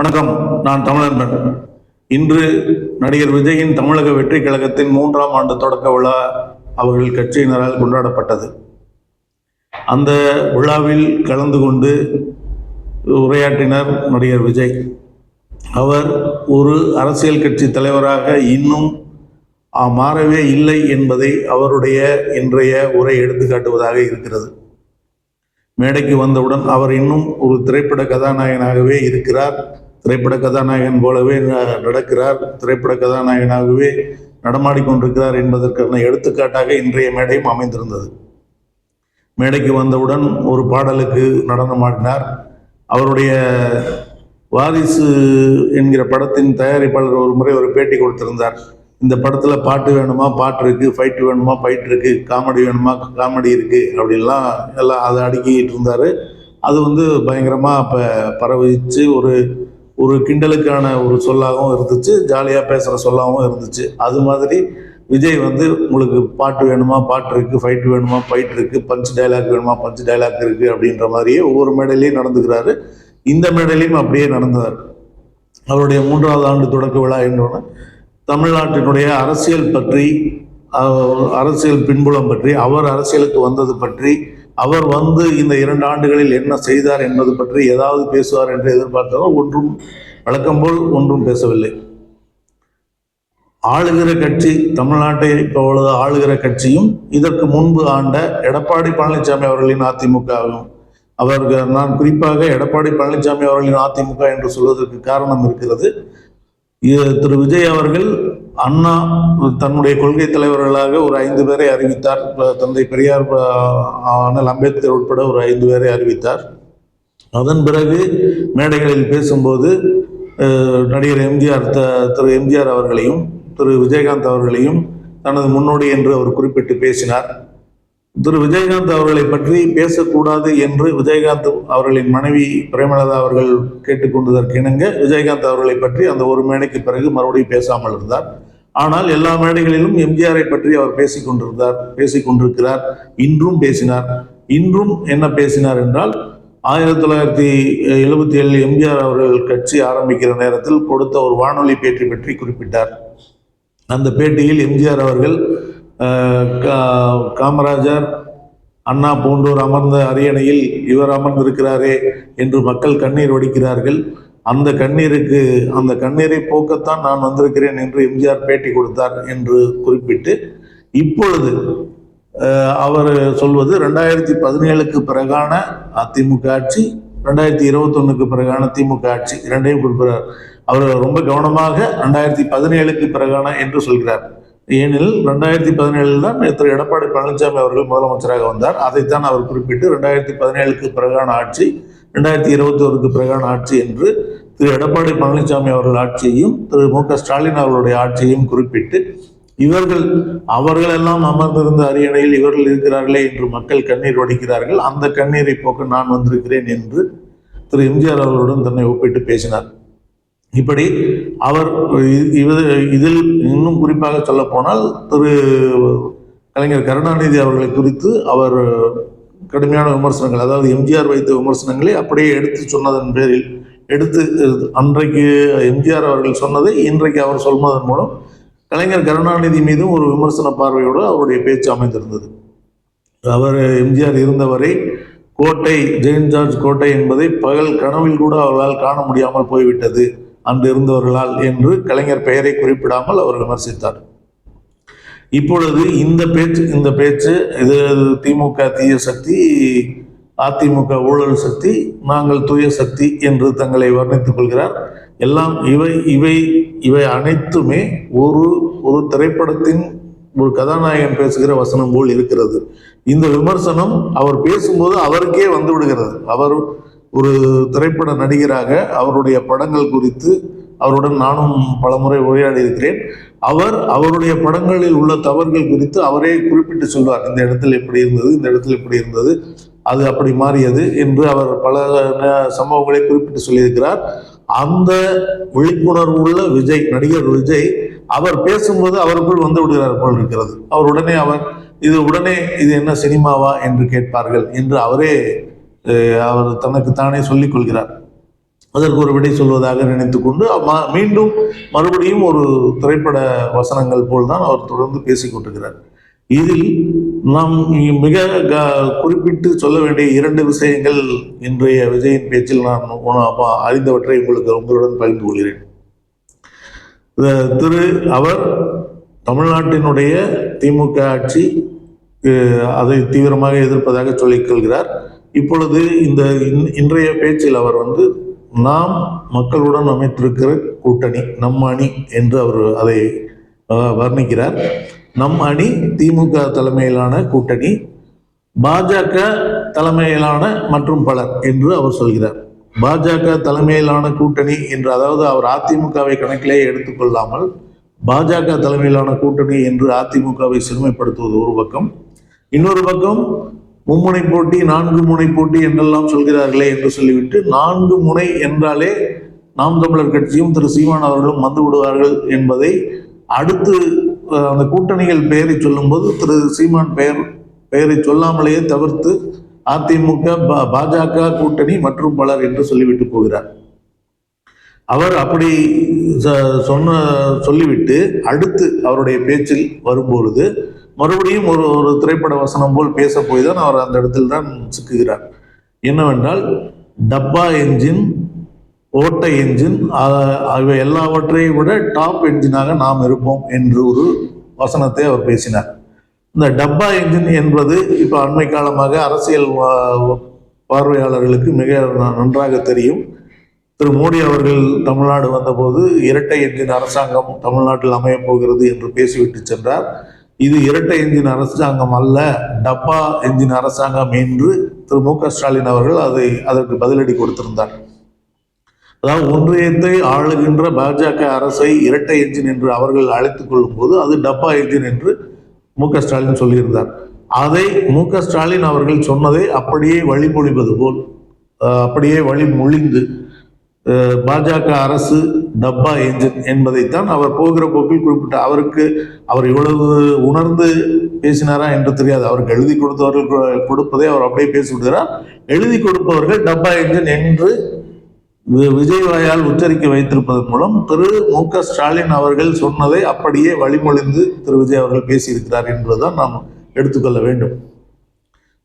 வணக்கம் நான் தமிழன்பன். இன்று நடிகர் விஜயின் தமிழக வெற்றி கழகத்தின் மூன்றாம் ஆண்டு தொடக்க விழா அவர்கள் கட்சியினரால் கொண்டாடப்பட்டது. அந்த விழாவில் கலந்து கொண்டு உரையாற்றினார் நடிகர் விஜய். அவர் ஒரு அரசியல் கட்சி தலைவராக இன்னும் மாறவே இல்லை என்பதை அவருடைய இன்றைய உரை எடுத்துக்காட்டுவதாக இருக்கிறது. மேடைக்கு வந்தவுடன் அவர் இன்னும் ஒரு திரைப்பட கதாநாயகனாகவே இருக்கிறார். திரைப்பட கதாநாயகன் போலவே ந- நடக்கிறார். திரைப்பட கதாநாயகனாகவே நடமாடிக்கொண்டிருக்கிறார் என்பதற்கான எடுத்துக்காட்டாக இன்றைய மேடையும் அமைந்திருந்தது. மேடைக்கு வந்தவுடன் ஒரு பாடலுக்கு நடனமாடினார் அவருடைய வாரிசு என்கிற படத்தின் தயாரிப்பாளர் ஒரு முறை ஒரு பேட்டி கொடுத்திருந்தார். இந்த படத்தில் பாட்டு வேணுமா? பாட்டு இருக்குது ஃபைட்டு வேணுமா? ஃபைட் இருக்குது காமெடி வேணுமா? காமெடி இருக்குது அப்படிலாம் எல்லாம் அதை அடுக்கிட்டு இருந்தார். அது வந்து பயங்கரமாக இப்போ பரவிச்சு ஒரு ஒரு கிண்டலுக்கான ஒரு சொல்லாகவும் இருந்துச்சு. ஜாலியாக பேசுகிற சொல்லாகவும் இருந்துச்சு. அது மாதிரி விஜய் வந்து உங்களுக்கு பாட்டு வேணுமா? பாட்டு இருக்குது ஃபைட் வேணுமா? ஃபைட் இருக்குது பஞ்ச் டைலாக் வேணுமா? பஞ்ச் டைலாக் இருக்குது அப்படின்ற மாதிரியே ஒவ்வொரு மேடையிலையும் நடந்துக்கிறாரு. இந்த மேடையிலையும் அப்படியே நடந்தார். அவருடைய மூன்றாவது ஆண்டு தொடக்க விழா என்றோன்னு தமிழ்நாட்டினுடைய அரசியல் பற்றி அரசியல் பின்புலம் பற்றி அவர் அரசியலுக்கு வந்தது பற்றி அவர் வந்து இந்த இரண்டு ஆண்டுகளில் என்ன செய்தார் என்பது பற்றி ஏதாவது பேசுவார் என்று எதிர்பார்த்தவர் ஒன்றும் வழக்கம்போல் ஒன்றும் பேசவில்லை. ஆளுகிற கட்சி தமிழ்நாட்டை இப்பொழுது ஆளுகிற கட்சியும் இதற்கு முன்பு ஆண்ட எடப்பாடி பழனிசாமி அவர்களின் அதிமுகவும் அவர்கள் நான் குறிப்பாக எடப்பாடி பழனிசாமி அவர்களின் அதிமுக என்று சொல்வதற்கு காரணம் இருக்கிறது. திரு விஜய் அவர்கள் அண்ணா தன்னுடைய கொள்கை தலைவர்களாக ஒரு ஐந்து பேரை அறிவித்தார். தந்தை பெரியார் அண்ணல் அம்பேத்கர் உட்பட ஒரு ஐந்து பேரை அறிவித்தார். அதன் பிறகு மேடைகளில் பேசும்போது நடிகர் எம்ஜிஆர் த திரு எம்ஜிஆர் அவர்களையும் திரு விஜயகாந்த் அவர்களையும் தனது முன்னோடி என்று அவர் குறிப்பிட்டு பேசினார். திரு விஜயகாந்த் அவர்களை பற்றி பேசக்கூடாது என்று விஜயகாந்த் அவர்களின் மனைவி பிரேமலதா அவர்கள் கேட்டுக்கொண்டதற்கு இணங்க விஜயகாந்த் அவர்களை பற்றி அந்த ஒரு மேடைக்கு பிறகு மறுபடியும் பேசாமல் இருந்தார். ஆனால் எல்லா மேடைகளிலும் எம்ஜிஆரை பற்றி அவர் பேசிக் கொண்டிருந்தார் பேசிக் கொண்டிருக்கிறார் இன்றும் பேசினார். இன்றும் என்ன பேசினார் என்றால் ஆயிரத்தி தொள்ளாயிரத்தி எழுபத்தி ஏழில் எம்ஜிஆர் அவர்கள் கட்சி ஆரம்பிக்கிற நேரத்தில் கொடுத்த ஒரு வானொலி பேட்டி பற்றி குறிப்பிட்டார். அந்த பேட்டியில் எம்ஜிஆர் அவர்கள் காமராஜர் அண்ணா போன்றோர் அமர்ந்த அரியணையில் இவர் அமர்ந்திருக்கிறாரே என்று மக்கள் கண்ணீர் வடிக்கிறார்கள். அந்த கண்ணீருக்கு அந்த கண்ணீரை போக்கத்தான் நான் வந்திருக்கிறேன் என்று எம்ஜிஆர் பேட்டி கொடுத்தார் என்று குறிப்பிட்டு இப்பொழுது அவர் சொல்வது ரெண்டாயிரத்தி பதினேழுக்கு பிறகான அதிமுக ஆட்சி ரெண்டாயிரத்தி இருபத்தொன்னுக்கு பிறகான திமுக ஆட்சி இரண்டையும் குறிப்பிடுறார். அவர் ரொம்ப கவனமாக ரெண்டாயிரத்தி பதினேழுக்கு பிறகான என்று சொல்கிறார். ஏனெனில் ரெண்டாயிரத்தி பதினேழில் தான் திரு எடப்பாடி பழனிசாமி அவர்கள் முதலமைச்சராக வந்தார். அதைத்தான் அவர் குறிப்பிட்டு ரெண்டாயிரத்தி பதினேழுக்கு பிறகான ஆட்சி ரெண்டாயிரத்தி இருபத்தி ஒருக்கு பிறகான ஆட்சி என்று திரு எடப்பாடி பழனிசாமி அவர்கள் ஆட்சியையும் திரு மு க ஸ்டாலின் அவர்களுடைய ஆட்சியையும் குறிப்பிட்டு இவர்கள் அவர்களெல்லாம் அமர்ந்திருந்த அரியணையில் இவர்கள் இருக்கிறார்களே என்று மக்கள் கண்ணீர் வடிக்கிறார்கள். அந்த கண்ணீரை போக்க நான் வந்திருக்கிறேன் என்று திரு எம்ஜிஆர் அவர்களுடன் தன்னை ஒப்பிட்டு பேசினார். இப்படி அவர் இது இதில் இன்னும் குறிப்பாக சொல்ல போனால் திரு கலைஞர் கருணாநிதி அவர்களை குறித்து அவர் கடுமையான விமர்சனங்கள் அதாவது எம்ஜிஆர் வைத்த விமர்சனங்களை அப்படியே எடுத்து சொன்னதன் பேரில் எடுத்து அன்றைக்கு எம்ஜிஆர் அவர்கள் சொன்னதை இன்றைக்கு அவர் சொல்வதன் மூலம் கலைஞர் கருணாநிதி மீதும் ஒரு விமர்சன பார்வையோடு அவருடைய பேச்சு அமைந்திருந்தது. அவர் எம்ஜிஆர் இருந்தவரை கோட்டை ஜெயின் ஜார்ஜ் கோட்டை என்பதை பகல் கனவில் கூட அவர்களால் காண முடியாமல் போய்விட்டது. அன்று இருந்தவர்களால் என்று கலைஞர் பெயரை குறிப்பிடாமல் அவர் விமர்சித்தார். இப்பொழுது இந்த பேச்சு இந்த பேச்சு இது திமுக தீய சக்தி அதிமுக ஊழல் சக்தி நாங்கள் தூய சக்தி என்று தங்களை வர்ணித்துக் கொள்கிறார். எல்லாம் இவை இவை இவை அனைத்துமே ஒரு ஒரு திரைப்படத்தின் ஒரு கதாநாயகன் பேசுகிற வசனம் போல் இருக்கிறது. இந்த விமர்சனம் அவர் பேசும்போது அவருக்கே வந்து விடுகிறது. அவர் ஒரு திரைப்பட நடிகராக அவருடைய படங்கள் குறித்து அவருடன் நானும் பலமுறை உரையாடி இருக்கிறேன் அவர் அவருடைய படங்களில் உள்ள தவறுகள் குறித்து அவரே குறிப்பிட்டு சொல்வார். இந்த இடத்தில் இப்படி இருந்தது இந்த இடத்தில் இப்படி இருந்தது அது அப்படி மாறியது என்று அவர் பல சம்பவங்களை குறிப்பிட்டு சொல்லியிருக்கிறார். அந்த விழிப்புணர்வு உள்ள விஜய் நடிகர் விஜய் அவர் பேசும்போது அவருக்குள் வந்து விடுகிறார் போல் இருக்கிறது. அவர் உடனே அவர் இது உடனே இது என்ன சினிமாவா? என்று கேட்பார்கள் என்று அவரே அவர் தனக்கு தானே சொல்லிக் கொள்கிறார். அதற்கு ஒரு விடை சொல்வதாக நினைத்துக்கொண்டு கொண்டு மீண்டும் மறுபடியும் ஒரு திரைப்பட வசனங்கள் போல் தான் அவர் தொடர்ந்து பேசிக்கொண்டிருக்கிறார் இதில் நாம் மிக க- குறிப்பிட்டு சொல்ல வேண்டிய இரண்டு விஷயங்கள் இன்றைய விஜயின் பேச்சில் நான் அறிந்தவற்றை உங்களுக்கு உங்களுடன் பகிர்ந்து கொள்கிறேன். திரு அவர் தமிழ்நாட்டினுடைய திமுக ஆட்சி அதை தீவிரமாக எதிர்ப்பதாக சொல்லிக் கொள்கிறார். இப்பொழுது இந்த இன்- இன்றைய பேச்சில் அவர் வந்து நாம் மக்களுடன் அமைத்திருக்கிற கூட்டணி நம் அணி என்று அவர் அதை வர்ணிக்கிறார். நம் அணி திமுக தலைமையிலான கூட்டணி பாஜக தலைமையிலான மற்றும் பலர் என்று அவர் சொல்கிறார். பாஜக தலைமையிலான கூட்டணி என்று அதாவது அவர் அதிமுகவை கணக்கிலே எடுத்துக்கொள்ளாமல் பாஜக தலைமையிலான கூட்டணி என்று அதிமுகவை சிறுமைப்படுத்துவது ஒரு பக்கம். இன்னொரு பக்கம் மும்முனை போட்டி நான்கு முனை போட்டி என்றெல்லாம் சொல்கிறார்களே என்று சொல்லிவிட்டு நான்கு முனை என்றாலே நாம் தமிழர் கட்சியும் திரு சீமான் அவர்களும் வந்து விடுவார்கள் என்பதை அடுத்து அந்த கூட்டணிகள் பெயரை சொல்லும்போது திரு சீமான் பெயர் பெயரை சொல்லாமலேயே தவிர்த்து அதிமுக பா- பாஜக கூட்டணி மற்றும் பலர் என்று சொல்லிவிட்டு போகிறார். அவர் அப்படி ச- சொன்ன சொல்லிவிட்டு அடுத்து அவருடைய பேச்சில் வரும்பொழுது மறுபடியும் ஒரு ஒரு திரைப்பட வசனம் போல் பேச போய் தான் அவர் அந்த இடத்தில் தான் சிக்குகிறார். என்னவென்றால் டப்பா என்ஜின் ஓட்டை என்ஜின் அவை எல்லாவற்றையும் விட டாப் என்ஜினாக நாம் இருப்போம் என்று ஒரு வசனத்தை அவர் பேசினார். இந்த டப்பா என்ஜின் என்பது இப்போ அண்மை காலமாக அரசியல் வா- பார்வையாளர்களுக்கு மிக ந- நன்றாக தெரியும். திரு மோடி அவர்கள் தமிழ்நாடு வந்தபோது இரட்டை என்ஜின் அரசாங்கம் தமிழ்நாட்டில் அமையப் போகிறது என்று பேசிவிட்டு சென்றார். இது இரட்டை என்ஜின் அரசாங்கம் அல்ல டப்பா என்ஜின் அரசாங்கம் என்று திரு மு ஸ்டாலின் அவர்கள் அதை அதற்கு பதிலடி கொடுத்திருந்தார். அதாவது ஒன்றியத்தை ஆளுகின்ற பாஜக அரசை இரட்டை என்ஜின் என்று அவர்கள் அழைத்துக் கொள்ளும்போது அது டப்பா என்ஜின் என்று மு ஸ்டாலின் சொல்லியிருந்தார். அதை மு ஸ்டாலின் அவர்கள் சொன்னதை அப்படியே வழிமொழிவது போல் அப்படியே வழிமொழிந்து பாஜக அரசு டப்பா என்ஜின் என்பதைத்தான் அவர் போகிற போக்கில் குறிப்பிட்ட அவருக்கு அவர் இவ்வளவு உணர்ந்து பேசினாரா என்று தெரியாது. அவருக்கு எழுதி கொடுத்தவர்கள் கொடுப்பதை அவர் அப்படியே பேசிவிடுகிறார் எழுதி கொடுப்பவர்கள் டப்பா என்ஜின் என்று வி- விஜய் வாயால் உச்சரிக்க வைத்திருப்பதன் மூலம் திரு மு க ஸ்டாலின் அவர்கள் சொன்னதை அப்படியே வழிமொழிந்து திரு விஜய் அவர்கள் பேசியிருக்கிறார் என்பதுதான் நாம் எடுத்துக்கொள்ள வேண்டும்.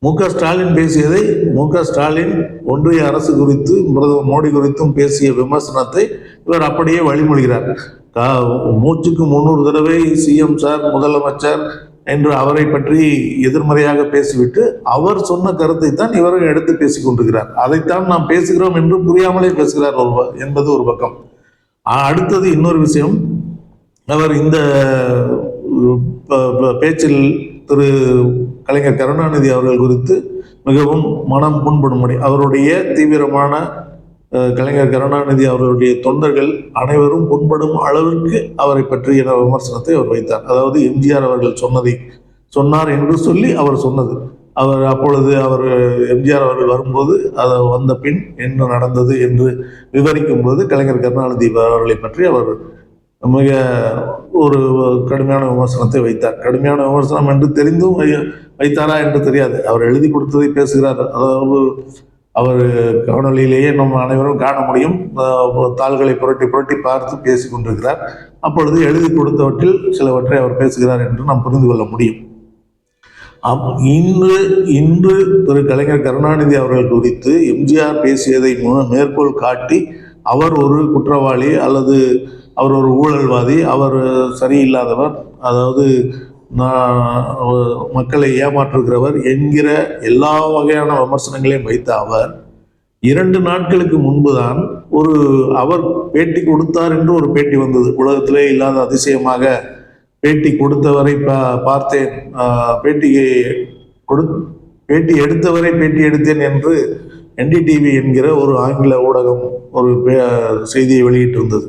மு க ஸ்டாலின் பேசியதை மு க ஸ்டாலின் ஒன்றிய அரசு குறித்து பிரதமர் மோடி குறித்தும் பேசிய விமர்சனத்தை இவர் அப்படியே வழிமொழிகிறார். கா- மூச்சுக்கு முன்னூறு தடவை சிஎம் சார் முதலமைச்சர் என்று அவரை பற்றி எதிர்மறையாக பேசிவிட்டு அவர் சொன்ன கருத்தை தான் இவரும் எடுத்து பேசிக் கொண்டிருக்கிறார். அதைத்தான் நாம் பேசுகிறோம் என்று புரியாமலே பேசுகிறார் ஒரு என்பது ஒரு பக்கம். அடுத்தது இன்னொரு விஷயம். அவர் இந்த பேச்சில் திரு கலைஞர் கருணாநிதி அவர்கள் குறித்து மிகவும் மனம் புண்படும்படி அவருடைய தீவிரமான கலைஞர் கருணாநிதி அவர்களுடைய தொண்டர்கள் அனைவரும் புண்படும் அளவிற்கு அவரை பற்றிய விமர்சனத்தை அவர் வைத்தார். அதாவது எம்ஜிஆர் அவர்கள் சொன்னதை சொன்னார் என்று சொல்லி அவர் சொன்னது. அவர் அப்பொழுது அவர் எம்ஜிஆர் அவர்கள் வரும்போது அதை வந்த பின் என்ன நடந்தது என்று விவரிக்கும் போது கலைஞர் கருணாநிதி அவர்களை பற்றி அவர் மிக ஒரு கடுமையான விமர்சனத்தை வைத்தார். கடுமையான விமர்சனம் என்று தெரிந்தும் வை- வைத்தாரா என்று தெரியாது. அவர் எழுதி கொடுத்ததை பேசுகிறார். அதாவது அவர் காணொலியிலேயே நம்ம அனைவரும் காண முடியும். தாள்களை புரட்டி புரட்டி பார்த்து பேசி கொண்டிருக்கிறார். அப்பொழுது எழுதி கொடுத்தவற்றில் சிலவற்றை அவர் பேசுகிறார் என்று நாம் புரிந்து கொள்ள முடியும். அப்- இன்று இன்று திரு கலைஞர் கருணாநிதி அவர்கள் குறித்து எம்ஜிஆர் பேசியதை மேற்கோள் காட்டி அவர் ஒரு குற்றவாளி அல்லது அவர் ஒரு ஊழல்வாதி அவர் சரியில்லாதவர் அதாவது நான் மக்களை ஏமாற்றுகிறவர் என்கிற எல்லா வகையான விமர்சனங்களையும் வைத்த அவர் இரண்டு நாட்களுக்கு முன்புதான் ஒரு அவர் பேட்டி கொடுத்தார் என்று ஒரு பேட்டி வந்தது. உலகத்திலே இல்லாத அதிசயமாக பேட்டி கொடுத்தவரை பா- பார்த்தேன். பேட்டியை கொடு பேட்டி எடுத்தவரை பேட்டி எடுத்தேன் என்று என்டிடிவி என்கிற ஒரு ஆங்கில ஊடகம் ஒரு பே- செய்தியை வெளியிட்டிருந்தது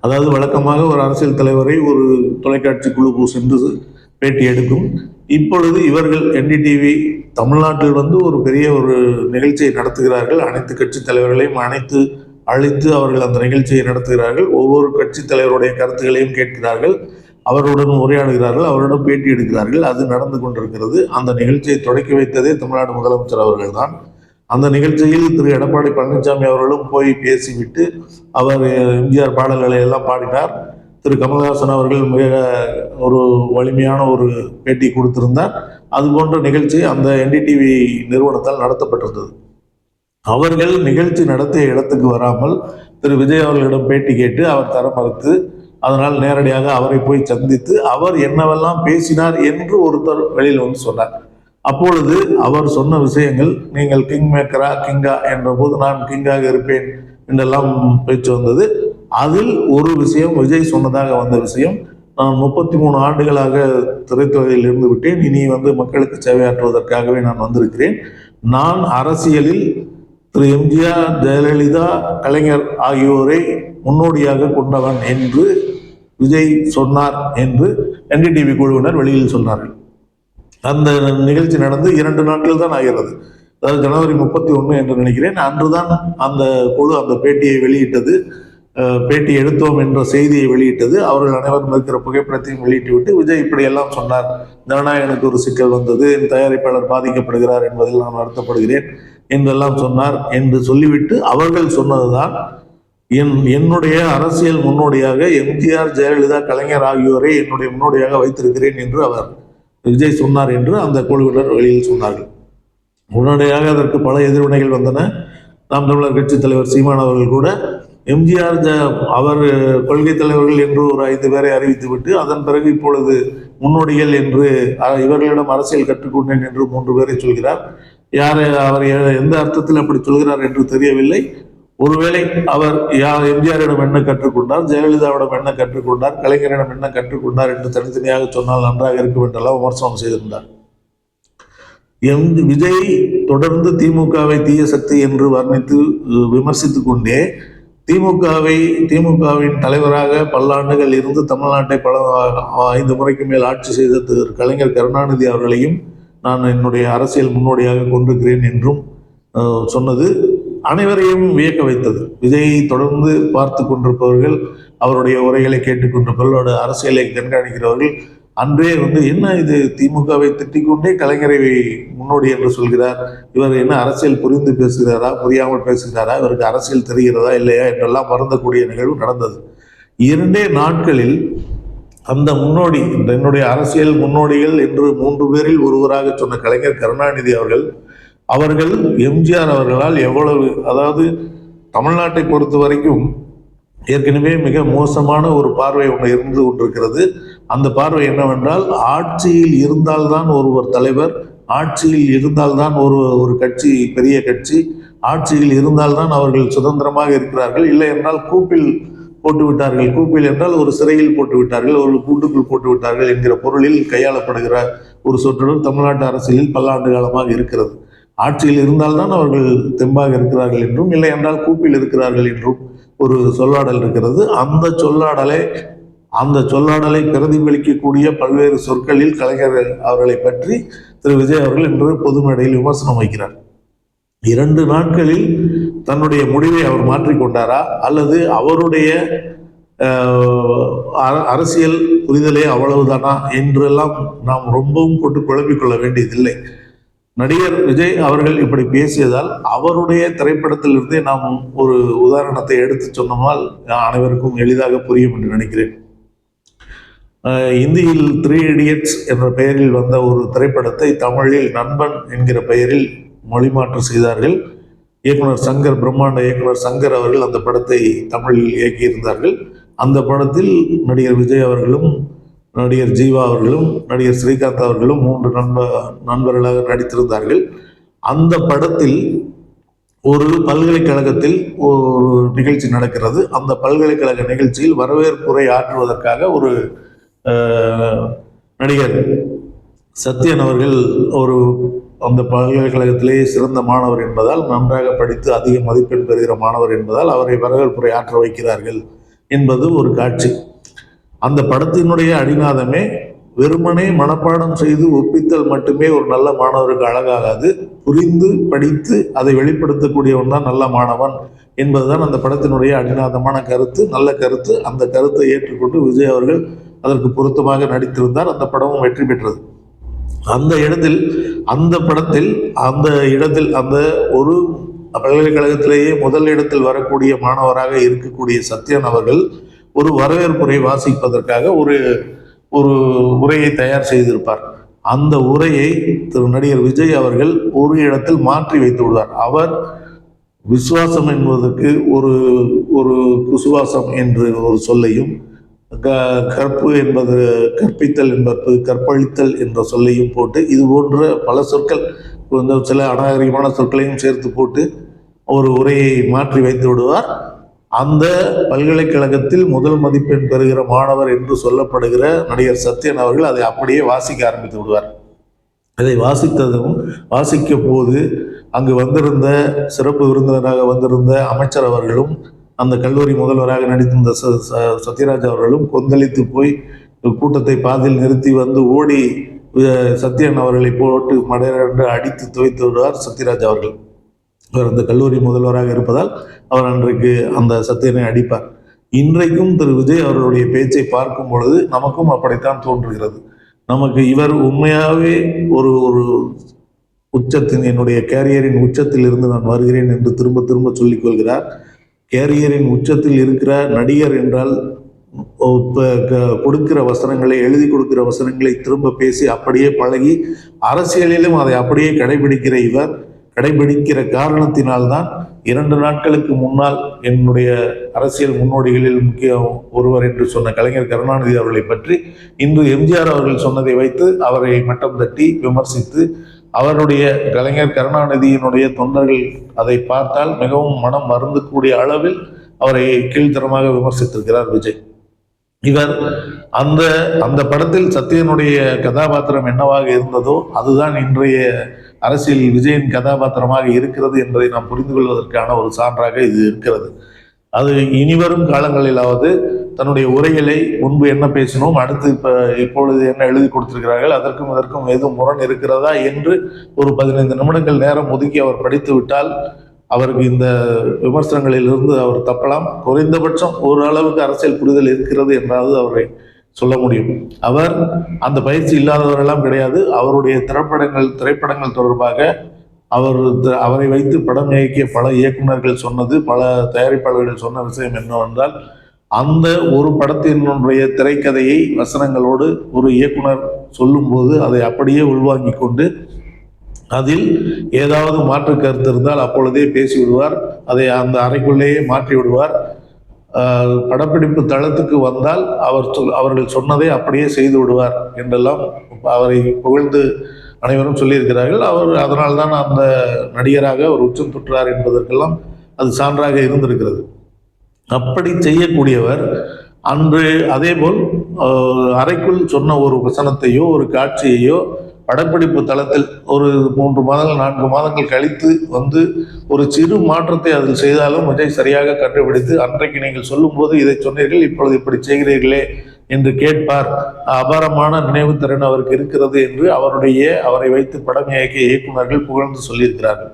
அதாவது வழக்கமாக ஒரு அரசியல் தலைவரை ஒரு தொலைக்காட்சி குழு சென்று பேட்டி எடுக்கும். இப்பொழுது இவர்கள் என்டிடிவி தமிழ்நாட்டில் வந்து ஒரு பெரிய ஒரு நிகழ்ச்சியை நடத்துகிறார்கள். அனைத்து கட்சி தலைவர்களையும் அனைத்து அழைத்து அவர்கள் அந்த நிகழ்ச்சியை நடத்துகிறார்கள். ஒவ்வொரு கட்சி தலைவருடைய கருத்துக்களையும் கேட்கிறார்கள். அவருடன் உரையாடுகிறார்கள். அவரிடம் பேட்டி எடுக்கிறார்கள். அது நடந்து கொண்டிருக்கிறது. அந்த நிகழ்ச்சியை தொடக்கி வைத்ததே தமிழ்நாடு முதலமைச்சர் அவர்கள்தான். அந்த நிகழ்ச்சியில் திரு எடப்பாடி பழனிசாமி அவர்களும் போய் பேசிவிட்டு அவர் எம்ஜிஆர் பாடல்களை எல்லாம் பாடினார். திரு கமல்ஹாசன் அவர்கள் மிக ஒரு வலிமையான ஒரு பேட்டி கொடுத்திருந்தார். அது போன்ற நிகழ்ச்சி அந்த என்டிடிவி நிறுவனத்தால் நடத்தப்பட்டிருந்தது. அவர்கள் நிகழ்ச்சி நடத்திய இடத்துக்கு வராமல் திரு விஜய் அவர்களிடம் பேட்டி கேட்டு அவர் தர மறுத்து அதனால் நேரடியாக அவரை போய் சந்தித்து அவர் என்னவெல்லாம் பேசினார் என்று ஒருத்தர் வெளியில் வந்து சொன்னார். அப்பொழுது அவர் சொன்ன விஷயங்கள் நீங்கள் கிங் மேக்கரா கிங்கா என்ற போது நான் கிங்காக இருப்பேன் என்றெல்லாம் பேச்சு வந்தது. அதில் ஒரு விஷயம் விஜய் சொன்னதாக வந்த விஷயம் நான் முப்பத்தி மூணு ஆண்டுகளாக திரைத்துறையில் இருந்து விட்டேன். இனி வந்து மக்களுக்கு சேவையாற்றுவதற்காகவே நான் வந்திருக்கிறேன். நான் அரசியலில் திரு. எம்ஜிஆர் ஜெயலலிதா கலைஞர் ஆகியோரை முன்னோடியாக கொண்டவன் என்று விஜய் சொன்னார் என்று என்டிடிவி குழுவினர் வெளியில் சொன்னார்கள். அந்த நிகழ்ச்சி நடந்து இரண்டு நாட்கள் தான் ஆகிறது. அதாவது ஜனவரி முப்பத்தி ஒன்று என்று நினைக்கிறேன். அன்றுதான் அந்த குழு அந்த பேட்டியை வெளியிட்டது. பேட்டி எடுத்தோம் என்ற செய்தியை வெளியிட்டது. அவர்கள் அனைவரும் இருக்கிற புகைப்படத்தையும் வெளியிட்டு விட்டு விஜய் இப்படியெல்லாம் சொன்னார். ஜனநாயகனுக்கு ஒரு சிக்கல் வந்தது. என் தயாரிப்பாளர் பாதிக்கப்படுகிறார் என்பதில் நான் வருத்தப்படுகிறேன். என்றெல்லாம் சொன்னார் என்று சொல்லிவிட்டு அவர்கள் சொன்னதுதான் என் என்னுடைய அரசியல் முன்னோடியாக எம்ஜிஆர் ஜெயலலிதா கலைஞர் ஆகியோரை என்னுடைய முன்னோடியாக வைத்திருக்கிறேன் என்று அவர் விஜய் சொன்னார் என்று அந்த குழுவினர் வெளியில் சொன்னார்கள். உடனடியாக அதற்கு பல எதிர்வினைகள் வந்தன. நாம் தமிழர் கட்சித் தலைவர் சீமான் அவர்கள் கூட எம்ஜிஆர் ஜ அவர் கொள்கை தலைவர்கள் என்று ஒரு ஐந்து பேரை அறிவித்துவிட்டு அதன் பிறகு இப்பொழுது முன்னோடிகள் என்று இவர்களிடம் அரசியல் கற்றுக்கொண்டேன் என்று மூன்று பேரை சொல்கிறார். யார் அவர் எந்த அர்த்தத்தில் அப்படி சொல்கிறார் என்று தெரியவில்லை. ஒருவேளை அவர் யா எம்ஜிஆரிடம் என்ன கற்றுக்கொண்டார் ஜெயலலிதாவிடம் என்ன கற்றுக்கொண்டார் கலைஞரிடம் என்ன கற்றுக்கொண்டார் என்று தனித்தனியாக சொன்னால் நன்றாக இருக்கும் என்றெல்லாம் விமர்சனம் செய்திருந்தார். எம் விஜய் தொடர்ந்து திமுகவை தீய சக்தி என்று வர்ணித்து விமர்சித்து கொண்டே திமுகவை திமுகவின் தலைவராக பல்லாண்டுகள் இருந்து தமிழ்நாட்டை பல ஐந்து முறைக்கு மேல் ஆட்சி செய்த திரு கலைஞர் கருணாநிதி அவர்களையும் நான் என்னுடைய அரசியல் முன்னோடியாக கொண்டிருக்கிறேன் என்றும் சொன்னது. அனைவரையும் வியக்க வைத்தது. விஜயை தொடர்ந்து பார்த்து கொண்டிருப்பவர்கள் அவருடைய உரைகளை கேட்டுக்கொண்டிருப்பவர்கள் அவருடைய அரசியலை கண்காணிக்கிறவர்கள் அன்றே வந்து என்ன இது திமுகவை திட்டிக்கொண்டே கலைஞரை முன்னோடி என்று சொல்கிறார்? இவர் என்ன அரசியல் புரிந்து பேசுகிறாரா புரியாமல் பேசுகிறாரா? இவருக்கு அரசியல் தெரிகிறதா இல்லையா? என்றெல்லாம் மறந்தக்கூடிய நிகழ்வு நடந்தது. இரண்டே நாட்களில் அந்த முன்னோடி இந்த என்னுடைய அரசியல் முன்னோடிகள் என்று மூன்று பேரில் ஒருவராக சொன்ன கலைஞர் கருணாநிதி அவர்கள் அவர்கள் எம்ஜிஆர் அவர்களால் எவ்வளவு அதாவது தமிழ்நாட்டை பொறுத்த வரைக்கும் ஏற்கனவே மிக மோசமான ஒரு பார்வை ஒன்று இருந்து கொண்டிருக்கிறது. அந்த பார்வை என்னவென்றால் ஆட்சியில் இருந்தால்தான் ஒருவர் தலைவர் ஆட்சியில் இருந்தால்தான் ஒரு ஒரு கட்சி பெரிய கட்சி ஆட்சியில் இருந்தால்தான் அவர்கள் சுதந்திரமாக இருக்கிறார்கள். இல்லை என்றால் கூப்பில் போட்டு விட்டார்கள். கூப்பில் என்றால் ஒரு சிறையில் போட்டு விட்டார்கள் ஒரு கூண்டுக்குள் போட்டு விட்டார்கள் என்கிற பொருளில் கையாளப்படுகிற ஒரு சொற்றொடர் தமிழ்நாட்டு அரசியலில் பல்லாண்டு காலமாக இருக்கிறது. ஆட்சியில் இருந்தால்தான் அவர்கள் தெம்பாக இருக்கிறார்கள் என்றும் இல்லை என்றால் கூப்பில் இருக்கிறார்கள் என்றும் ஒரு சொல்லாடல் இருக்கிறது. அந்த சொல்லாடலை அந்த சொல்லாடலை பிரதிபலிக்கக்கூடிய பல்வேறு சொற்களில் கலைஞர் அவர்களை பற்றி திரு விஜய் அவர்கள் இன்று பொது மேடையில் விமர்சனம் வைக்கிறார். இரண்டு நாட்களில் தன்னுடைய முடிவை அவர் மாற்றிக்கொண்டாரா அல்லது அவருடைய அர- அரசியல் புரிதலே அவ்வளவுதானா? என்றெல்லாம் நாம் ரொம்பவும் போட்டு குழம்பிக்கொள்ள வேண்டியதில்லை. நடிகர் விஜய் அவர்கள் இப்படி பேசியதால் அவருடைய திரைப்படத்திலிருந்தே நாம் ஒரு உதாரணத்தை எடுத்து சொன்னோம்னால் அனைவருக்கும் எளிதாக புரியும் என்று நினைக்கிறேன். இந்தியில் த்ரீ இடியட்ஸ் என்ற பெயரில் வந்த ஒரு திரைப்படத்தை தமிழில் நண்பன் என்கிற பெயரில் மொழிமாற்றம் செய்தார்கள். இயக்குனர் சங்கர் பிரம்மாண்ட இயக்குனர் சங்கர் அவர்கள் அந்த படத்தை தமிழில் இயக்கியிருந்தார்கள். அந்த படத்தில் நடிகர் விஜய் அவர்களும் நடிகர் ஜீவா அவர்களும் நடிகர் ஸ்ரீகாந்த் அவர்களும் மூன்று நண்ப நண்பர்களாக நடித்திருந்தார்கள். அந்த படத்தில் ஒரு பல்கலைக்கழகத்தில் ஒரு நிகழ்ச்சி நடக்கிறது. அந்த பல்கலைக்கழக நிகழ்ச்சியில் வரவேற்புரை ஆற்றுவதற்காக ஒரு நடிகர் சத்யன் அவர்கள் ஒரு அந்த பல்கலைக்கழகத்திலேயே சிறந்த மாணவர் என்பதால் நன்றாக படித்து அதிக மதிப்பெண் பெறுகிற மாணவர் என்பதால் அவரை வரவேற்புரை ஆற்ற வைக்கிறார்கள் என்பது ஒரு காட்சி. அந்த படத்தினுடைய அடிநாதமே வெறுமனே மனப்பாடம் செய்து ஒப்பித்தல் மட்டுமே ஒரு நல்ல மாணவருக்கு அழகாகாது. புரிந்து படித்து அதை வெளிப்படுத்தக்கூடியவன் தான் நல்ல மாணவன் என்பதுதான் அந்த படத்தினுடைய அடிநாதமான கருத்து. நல்ல கருத்து. அந்த கருத்தை ஏற்றுக்கொண்டு விஜய் அவர்கள் அதற்கு பொருத்தமாக நடித்திருந்தார். அந்த படமும் வெற்றி பெற்றது. அந்த இடத்தில் அந்த படத்தில் அந்த இடத்தில் அந்த ஒரு பல்கலைக்கழகத்திலேயே முதல் இடத்தில் வரக்கூடிய மாணவராக இருக்கக்கூடிய சத்யன் அவர்கள் ஒரு வரவேற்புரை வாசிப்பதற்காக ஒரு ஒரு உரையை தயார் செய்திருப்பார். அந்த உரையை திரு நடிகர் விஜய் அவர்கள் ஒரு இடத்தில் மாற்றி வைத்து விடுவார் அவர் விசுவாசம் என்பதற்கு ஒரு ஒரு குசுவாசம் என்று ஒரு சொல்லையும் க- கற்பு என்பது கற்பித்தல் என்பது கற்பழித்தல் என்ற சொல்லையும் போட்டு இது போன்ற பல சொற்கள் சில அநாகரிகமான சொற்களையும் சேர்த்து போட்டு ஒரு உரையை மாற்றி வைத்து விடுவார். அந்த பல்கலைக்கழகத்தில் முதல் மதிப்பெண் பெறுகிற மாணவர் என்று சொல்லப்படுகிற நடிகர் சத்யன் அவர்கள் அதை அப்படியே வாசிக்க ஆரம்பித்து விடுவார். அதை வாசித்ததும் வாசிக்க போது அங்கு வந்திருந்த சிறப்பு விருந்தினராக வந்திருந்த அமைச்சர் அவர்களும் அந்த கல்லூரி முதல்வராக நடித்திருந்த ச- ச- சத்யராஜ் அவர்களும் கொந்தளித்து போய் கூட்டத்தை பாதியில் நிறுத்தி வந்து ஓடி சத்யன் அவர்களை போட்டு மடையரென்று அடித்து துவைத்து விடுவார் சத்யராஜ் அவர்கள். இவர் அந்த கல்லூரி முதல்வராக இருப்பதால் அவர் அன்றைக்கு அந்த சத்தியனை அடிப்பார். இன்றைக்கும் திரு விஜய் அவர்களுடைய பேச்சை பார்க்கும் பொழுது நமக்கும் அப்படித்தான் தோன்றுகிறது. நமக்கு இவர் உண்மையாகவே ஒரு ஒரு உச்சத்தின் என்னுடைய கேரியரின் உச்சத்தில் இருந்து நான் வருகிறேன் என்று திரும்ப திரும்ப சொல்லிக் கொள்கிறார். கேரியரின் உச்சத்தில் இருக்கிற நடிகர் என்றால் க- கொடுக்கிற வசனங்களை எழுதி கொடுக்கிற வசனங்களை திரும்ப பேசி அப்படியே பழகி அரசியலிலும் அதை அப்படியே கடைபிடிக்கிற இவர் கடைபிடிக்கிற காரணத்தினால்தான் இரண்டு நாட்களுக்கு முன்னால் என்னுடைய அரசியல் முன்னோடிகளில் முக்கிய ஒருவர் என்று சொன்ன கலைஞர் கருணாநிதி அவர்களை பற்றி இன்று எம்ஜிஆர் அவர்கள் சொன்னதை வைத்து அவரை மட்டம் தட்டி விமர்சித்து அவருடைய கலைஞர் கருணாநிதியினுடைய தொண்டர்கள் அதை பார்த்தால் மிகவும் மனம் மருந்தக்கூடிய அளவில் அவரை கீழ்த்தரமாக விமர்சித்திருக்கிறார் விஜய். இவர் அந்த அந்த படத்தில் சத்யனுடைய கதாபாத்திரம் என்னவாக இருந்ததோ அதுதான் இன்றைய அரசியல் விஜயின் கதாபாத்திரமாக இருக்கிறது என்பதை நாம் புரிந்து கொள்வதற்கான ஒரு சான்றாக இது இருக்கிறது. அது இனிவரும் காலங்களிலாவது தன்னுடைய உரைகளை முன்பு என்ன பேசினோம் அடுத்து இப்போ இப்பொழுது என்ன எழுதி கொடுத்திருக்கிறார்கள் அதற்கும் இதற்கும் எதுவும் முரண் இருக்கிறதா என்று ஒரு பதினைந்து நிமிடங்கள் நேரம் ஒதுக்கி அவர் படித்து விட்டால் அவருக்கு இந்த விமர்சனங்களிலிருந்து அவர் தப்பலாம். குறைந்தபட்சம் ஓரளவுக்கு அரசியல் புரிதல் இருக்கிறது என்றாவது அவரை சொல்ல முடியும். அவர் அந்த பயிற்சி இல்லாதவரெல்லாம் கிடையாது. அவருடைய திரைப்படங்கள் திரைப்படங்கள் தொடர்பாக அவர் த- அவரை வைத்து படம் இயக்கிய பல இயக்குனர்கள் சொன்னது பல தயாரிப்பாளர்கள் சொன்ன விஷயம் என்னவென்றால் அந்த ஒரு படத்தினுடைய திரைக்கதையை வசனங்களோடு ஒரு இயக்குனர் சொல்லும்போது அதை அப்படியே உள்வாங்கி கொண்டு அதில் ஏதாவது மாற்று கருத்து இருந்தால் அப்பொழுதே பேசி விடுவார் அதை அந்த அறைக்குள்ளேயே மாற்றி விடுவார் படப்பிடிப்பு தளத்துக்கு வந்தால் அவர் சொல் அவர்கள் சொன்னதை அப்படியே செய்து விடுவார் என்றெல்லாம் அவரை புகழ்ந்து அனைவரும் சொல்லியிருக்கிறார்கள். அவர் அதனால்தான் அந்த நடிகராக அவர் உச்சம் தொற்றார் என்பதற்கெல்லாம் அது சான்றாக இருந்திருக்கிறது. அப்படி செய்யக்கூடியவர் அன்று அதேபோல் அறைக்குள் சொன்ன ஒரு வசனத்தையோ ஒரு காட்சியையோ படப்பிடிப்பு தளத்தில் ஒரு மூன்று மாதங்கள் நான்கு மாதங்கள் கழித்து வந்து ஒரு சிறு மாற்றத்தை அதில் செய்தாலும் விஜய் சரியாக கண்டுபிடித்து அன்றைக்கு நீங்கள் சொல்லும்போது இதை சொன்னீர்கள் இப்பொழுது இப்படி செய்கிறீர்களே என்று கேட்பார். அபாரமான நினைவுத்திறன் அவருக்கு இருக்கிறது என்று அவருடைய அவரை வைத்து படம் இயக்கிய இயக்குநர்கள் புகழ்ந்து சொல்லியிருக்கிறார்கள்.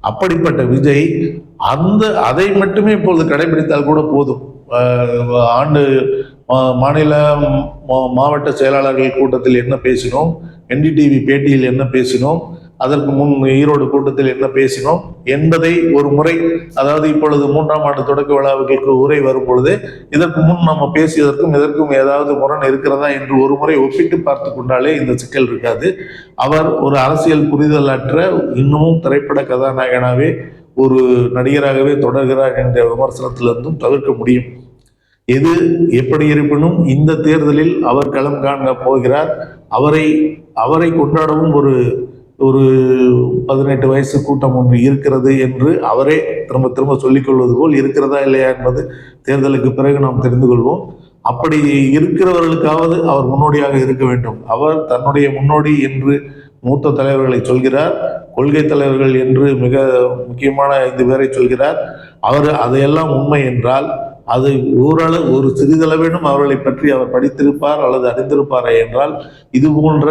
அப்படிப்பட்ட விஜய் அந்த அதை மட்டுமே இப்பொழுது கடைபிடித்தால் கூட போதும். ஆண்டு மா- மாநில மா- மாவட்ட செயலாளர்கள் கூட்டத்தில் என்ன பேசினோம்? என்டிடிவி பேட்டியில் என்ன பேசினோம்? அதற்கு முன் ஈரோடு கூட்டத்தில் என்ன பேசினோம்? என்பதை ஒரு முறை அதாவது இப்பொழுது மூன்றாம் ஆண்டு தொடக்க விழாவுகளுக்கு உரை வரும் பொழுது இதற்கு முன் நம்ம பேசியதற்கும் இதற்கும் ஏதாவது முரண் இருக்கிறதா என்று ஒரு முறை ஒப்பிட்டு பார்த்து கொண்டாலே இந்த சிக்கல் இருக்காது. அவர் ஒரு அரசியல் புரிதல் அற்ற இன்னமும் திரைப்பட கதாநாயகனாகவே ஒரு நடிகராகவே தொடர்கிறார் என்ற விமர்சனத்திலிருந்தும் தவிர்க்க முடியும். எது எப்படி இருப்பினும் இந்த தேர்தலில் அவர் களம் காண போகிறார். அவரை அவரை கொண்டாடவும் ஒரு ஒரு பதினெட்டு வயசு கூட்டம் ஒன்று இருக்கிறது என்று அவரே திரும்ப திரும்ப சொல்லிக்கொள்வது போல் இருக்கிறதா இல்லையா என்பது தேர்தலுக்கு பிறகு நாம் தெரிந்து கொள்வோம். அப்படி இருக்கிறவர்களுக்காவது அவர் முன்னோடியாக இருக்க வேண்டும். அவர் தன்னுடைய முன்னோடி என்று மூத்த தலைவர்களை சொல்கிறார். கொள்கை தலைவர்கள் என்று மிக முக்கியமான ஐந்து பேரை சொல்கிறார். அவர் அதையெல்லாம் உண்மை என்றால் அது ஓரளவு ஒரு சிறிதளவேனும் அவர்களை பற்றி அவர் படித்திருப்பார் அல்லது அறிந்திருப்பாரா என்றால் இது போன்ற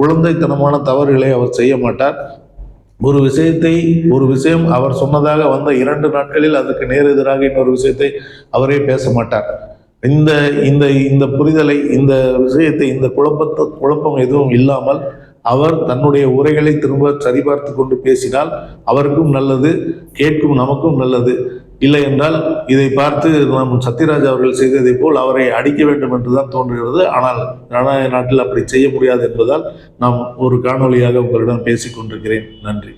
குழந்தைத்தனமான தவறுகளை அவர் செய்ய மாட்டார். ஒரு விஷயத்தை ஒரு விஷயம் அவர் சொன்னதாக வந்த இரண்டு நாட்களில் அதுக்கு நேர் எதிராக இன்னொரு விஷயத்தை அவரே பேச மாட்டார். இந்த இந்த இந்த புரிதலை இந்த விஷயத்தை இந்த குழப்பத்தை குழப்பம் எதுவும் இல்லாமல் அவர் தன்னுடைய உரைகளை திரும்ப சரிபார்த்து கொண்டு பேசினால் அவருக்கும் நல்லது கேட்கும் நமக்கும் நல்லது. இல்லை என்றால் இதை பார்த்து நம் சத்யராஜ் அவர்கள் செய்ததை போல் அவரை அடிக்க வேண்டும் என்றுதான் தோன்றுகிறது. ஆனால் ஜனநாயக நாட்டில் அப்படி செய்ய முடியாது என்பதால் நாம் ஒரு காணொளியாக உங்களிடம் பேசிக் கொண்டிருக்கிறேன். நன்றி.